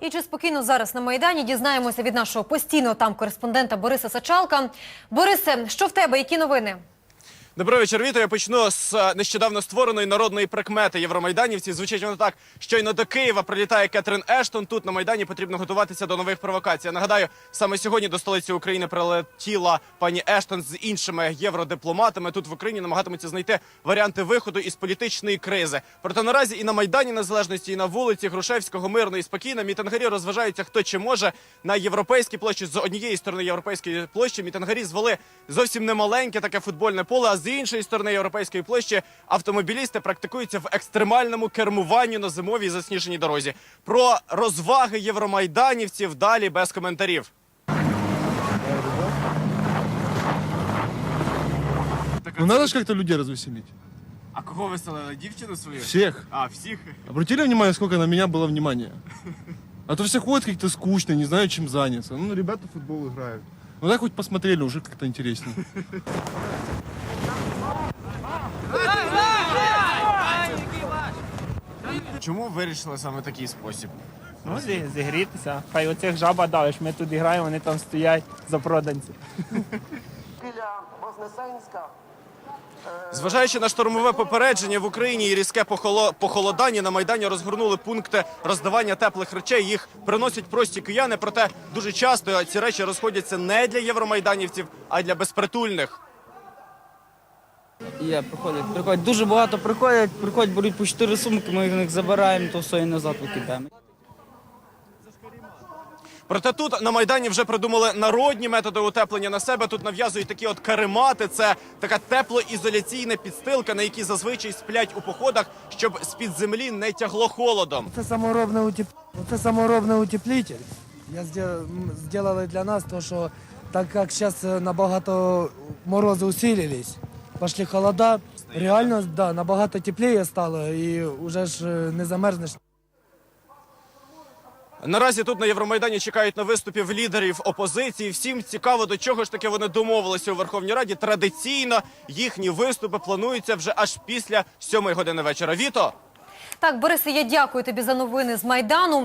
І чи спокійно зараз на Майдані дізнаємося від нашого постійного там кореспондента Бориса Сачалка. Борисе, що в тебе? Які новини? Добрий вечір, Віто. Я почну з е, нещодавно створеної народної прикмети євромайданівців. Звучить воно так: щойно до Києва прилітає Кетрин Ештон. Тут на майдані потрібно готуватися до нових провокацій. Я нагадаю, саме сьогодні до столиці України прилетіла пані Ештон з іншими євродипломатами. Тут в Україні намагатимуться знайти варіанти виходу із політичної кризи. Проте наразі і на майдані незалежності, і на вулиці Грушевського мирно і спокійно мітингарі розважаються хто чи може на європейській площі. З однієї сторони європейської площі мітингарі звели зовсім немаленьке таке футбольне поле. А з іншої сторони європейської площі автомобілісти практикуються в екстремальному кермуванні на зимовій засніженій дорозі. Про розваги євромайданівців далі без коментарів. Ну надо же как-то людей развеселить. А кого веселили? Дівчину свою? Всех. А, всіх? Обратили внимание, сколько на меня было внимания? А то все ходят как-то скучно, не знают, чем заняться. Ну, ребята в футбол играют. Ну так хоть посмотрели, уже как-то интереснее. Чому вирішили саме такий спосіб? Ну, зі- зігрітися. Хай оцих жаба давиш, ми тут граємо, вони там стоять запроданці. біля Вознесенська. Зважаючи на штормове попередження в Україні і різке похоло- похолодання на майдані розгорнули пункти роздавання теплих речей. Їх приносять прості кияни. Проте дуже часто ці речі розходяться не для євромайданівців, а для безпритульних. Є, приходять, приходять. Дуже багато приходять, приходять, беруть по 4 сумки, ми їх забираємо, то все і назад викидаємо. Проте тут на майдані вже придумали народні методи утеплення на себе. Тут нав'язують такі от каремати. Це така теплоізоляційна підстилка, на якій зазвичай сплять у походах, щоб з під землі не тягло холодом. Це саморобний утеп... це саморобний утеплитель. Я сдел- для нас, то що так як зараз набагато морози усилились, пошли холода, реально да, набагато тепліше стало і вже ж е, не замерзнеш. Наразі тут на Євромайдані чекають на виступів лідерів опозиції. Всім цікаво, до чого ж таки вони домовилися у Верховній Раді. Традиційно їхні виступи плануються вже аж після сьомої години вечора. Віто. Так, Борисе, я дякую тобі за новини з Майдану.